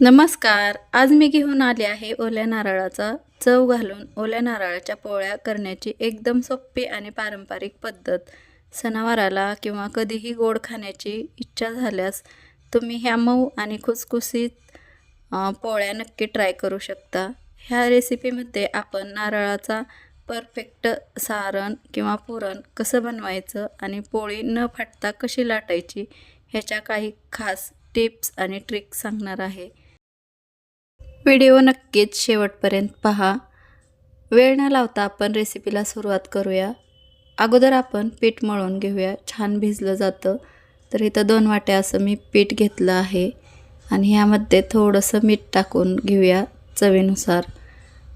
नमस्कार. आज मी घेऊन आले आहे ओल्या नारळाचा चव घालून ओल्या नारळाच्या पोळ्या करण्याची एकदम सोपी आणि पारंपरिक पद्धत. सणावाराला किंवा कधीही गोड खाण्याची इच्छा झाल्यास तुम्ही ह्या मऊ आणि खुसखुशीत पोळ्या नक्की ट्राय करू शकता. ह्या रेसिपीमध्ये आपण नारळाचा परफेक्ट सारण किंवा पुरण कसं बनवायचं आणि पोळी न फाटता कशी लाटायची ह्याच्या काही खास टिप्स आणि ट्रिक्स सांगणार आहे. व्हिडिओ नक्कीच शेवटपर्यंत पहा. वेळ न लावता आपण रेसिपीला सुरुवात करूया. अगोदर आपण पीठ मळून घेऊया. छान भिजलं जातं. तर इथं दोन वाट्या असं मी पीठ घेतलं आहे. आणि ह्यामध्ये थोडंसं मीठ टाकून घेऊया चवीनुसार.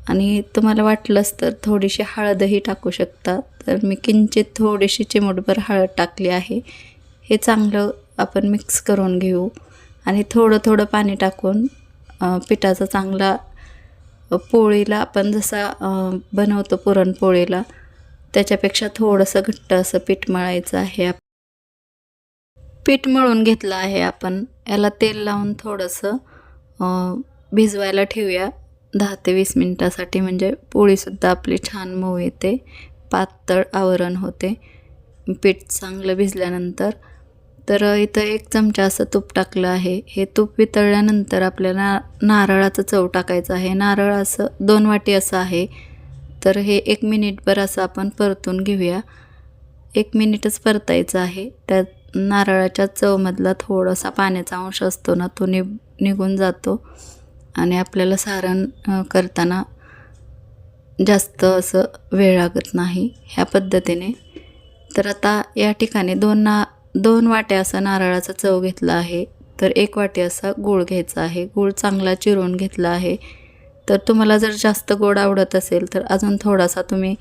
आणि तुम्हाला वाटलंच तर थोडीशी हळदही टाकू शकता. तर मी किंचित थोडीशी चिमूटभर हळद टाकली आहे. हे चांगलं आपण मिक्स करून घेऊ. आणि थोडं थोडं पाणी टाकून पिठाचा चांगला पोळीला आपण जसा बनवतो पुरणपोळीला त्याच्यापेक्षा थोडंसं घट्ट असं पीठ मळायचं आहे पीठ मळून घेतलं आहे आपण. याला तेल लावून थोडंसं भिजवायला ठेवूया. दहा ते वीस मिनटासाठी म्हणजे पोळीसुद्धा आपली छान मऊ येते. पातळ आवरण होते. पीठ चांगलं भिजल्यानंतर तर इथं एक चमचा असं तूप टाकलं आहे. हे तूप वितळल्यानंतर आपल्याला नारळाचं चव टाकायचं आहे. नारळ असं दोन वाटी असं आहे. तर हे एक मिनिटभर असं आपण परतून घेऊया. एक मिनिटच परतायचं आहे. त्यात नारळाच्या चवमधला थोडासा पाण्याचा अंश असतो ना तो नि निघून जातो. आणि आपल्याला सारण करताना जास्त असं वेळ लागत नाही ह्या पद्धतीने. तर आता या ठिकाणी दोन ना दोन वाट्या असा नारळाचा चव घेतला आहे तर एक वाटी असा गूळ घ्यायचा आहे. गूळ चांगला चिरून घेतला आहे. तर तुम्हाला जर जास्त गोड आवडत असेल तर अजून थोडासा तुम्ही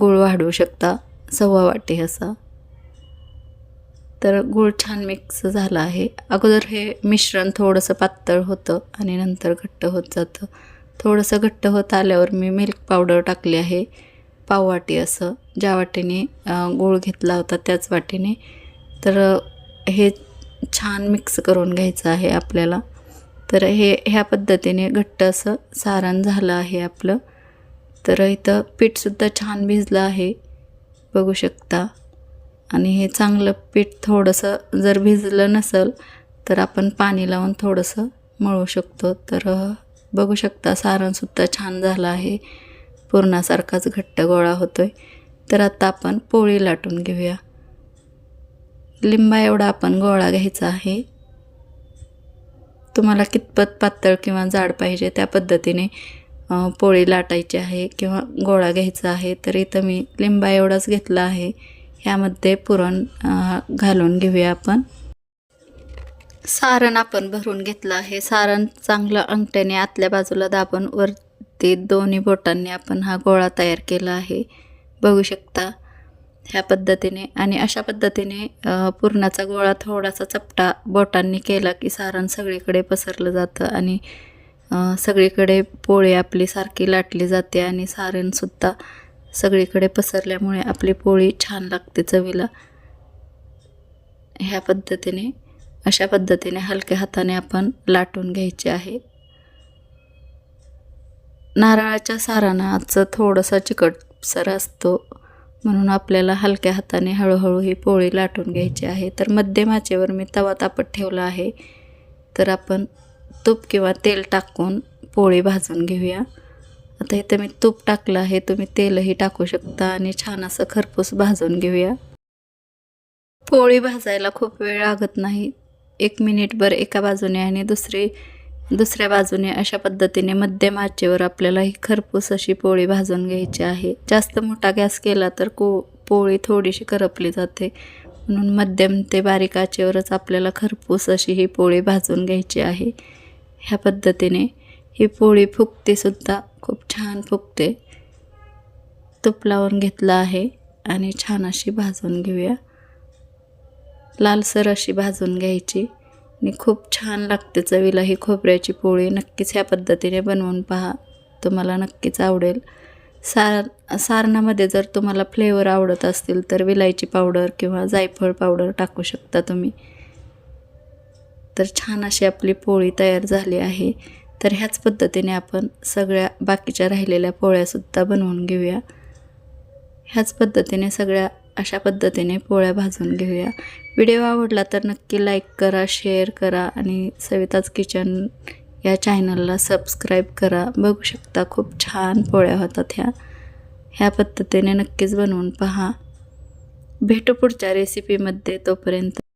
गूळ वाढवू शकता. सव्वा वाटी असा. तर गूळ छान मिक्स झाला आहे. अगोदर हे मिश्रण थोडंसं पातळ होतं आणि नंतर घट्ट होत जातं. थोडंसं घट्ट होत आल्यावर मी मिल्क पावडर टाकली आहे. पाव वाटी असं. ज्या वाटीने गूळ घेतला होता त्याच वाटीने तर हे छान मिक्स करून घ्यायचं आहे आपल्याला. तर हे ह्या पद्धतीने घट्ट असं सारण झालं आहे आपलं. तर इथं पीठसुद्धा छान भिजलं आहे. बघू शकता. आणि हे चांगलं पीठ थोडंसं जर भिजलं नसेल तर आपण पाणी लावून थोडंसं मळू शकतो. तर बघू शकता सारणसुद्धा छान झालं आहे. पूर्णासारखाच घट्ट गोळा होतो आहे तर आता आपण पोळी लाटून घेऊया. लिंबा एवढा आपण गोळा घ्यायचा आहे. तुम्हाला कितपत पातळ किंवा जाड पाहिजे त्या पद्धतीने पोळी लाटायची आहे किंवा गोळा घ्यायचा आहे. तर इथं मी लिंबा एवढाच घेतला आहे. ह्यामध्ये पुरण घालून घेऊया आपण. सारण आपण भरून घेतलं आहे. सारण चांगलं अंगठ्याने आतल्या बाजूला दाबून वरती दोन्ही बोटांनी आपण हा गोळा तयार केला आहे. बघू शकता ह्या पद्धतीने आणि अशा पद्धतीने पुरणाचा गोळा थोडासा चपटा बोटांनी केला की सारण सगळीकडे पसरलं जातं आणि सगळीकडे पोळी आपली सारखी लाटली जाते आणि सारणसुद्धा सगळीकडे पसरल्यामुळे आपली पोळी छान लागते चवीला. ह्या पद्धतीने अशा पद्धतीने हलक्या हाताने आपण लाटून घ्यायचे आहे. नारळाच्या सारणाचं थोडंसं चिकटसर असतो. म्हणून आपल्याला हलक्या हाताने हळूहळू ही पोळी लाटून घ्यायची आहे. तर मध्यम आचेवर मी तवा तापत ठेवला आहे. तर आपण तूप किंवा तेल टाकून पोळी भाजून घेऊया. आता इथं मी तूप टाकलं आहे. तुम्ही तेलही टाकू शकता आणि छान असं खरपूस भाजून घेऊया. पोळी भाजायला खूप वेळ लागत नाही. एक मिनिटभर एका बाजूने आणि दुसरी दुसऱ्या बाजूने अशा पद्धतीने मध्यम आचेवर आपल्याला ही खरपूस अशी पोळी भाजून घ्यायची आहे. जास्त मोठा गॅस केला तर को पोळी थोडीशी करपली जाते. म्हणून मध्यम ते बारीक आचेवरच आपल्याला खरपूस अशी ही पोळी भाजून घ्यायची आहे. ह्या पद्धतीने ही पोळी फुगतेसुद्धा खूप छान फुगते. तूप लावून घेतलं आहे आणि छान अशी भाजून घेऊया. लालसर अशी भाजून घ्यायची. आणि खूप छान लागते चवीला ही खोबऱ्याची पोळी. नक्कीच ह्या पद्धतीने बनवून पहा. तुम्हाला नक्कीच आवडेल. सार सारणामध्ये जर तुम्हाला फ्लेवर आवडत असतील तर विलायची पावडर किंवा जायफळ पावडर टाकू शकता तुम्ही. तर छान अशी आपली पोळी तयार झाली आहे. तर ह्याच पद्धतीने आपण सगळ्या बाकीच्या राहिलेल्या पोळ्यासुद्धा बनवून घेऊया. ह्याच पद्धतीने सगळ्या अशा पद्धतीने पोळ्या भाजून घेऊया. व्हिडिओ आवडला तर नक्की लाईक करा शेअर करा आणि सविताज किचन या चॅनलला सबस्क्राईब करा. बघू शकता खूप छान पोळ्या होतात ह्या. ह्या पद्धतीने नक्कीच बनवून पहा. भेटू पुढच्या रेसिपीमध्ये तोपर्यंत.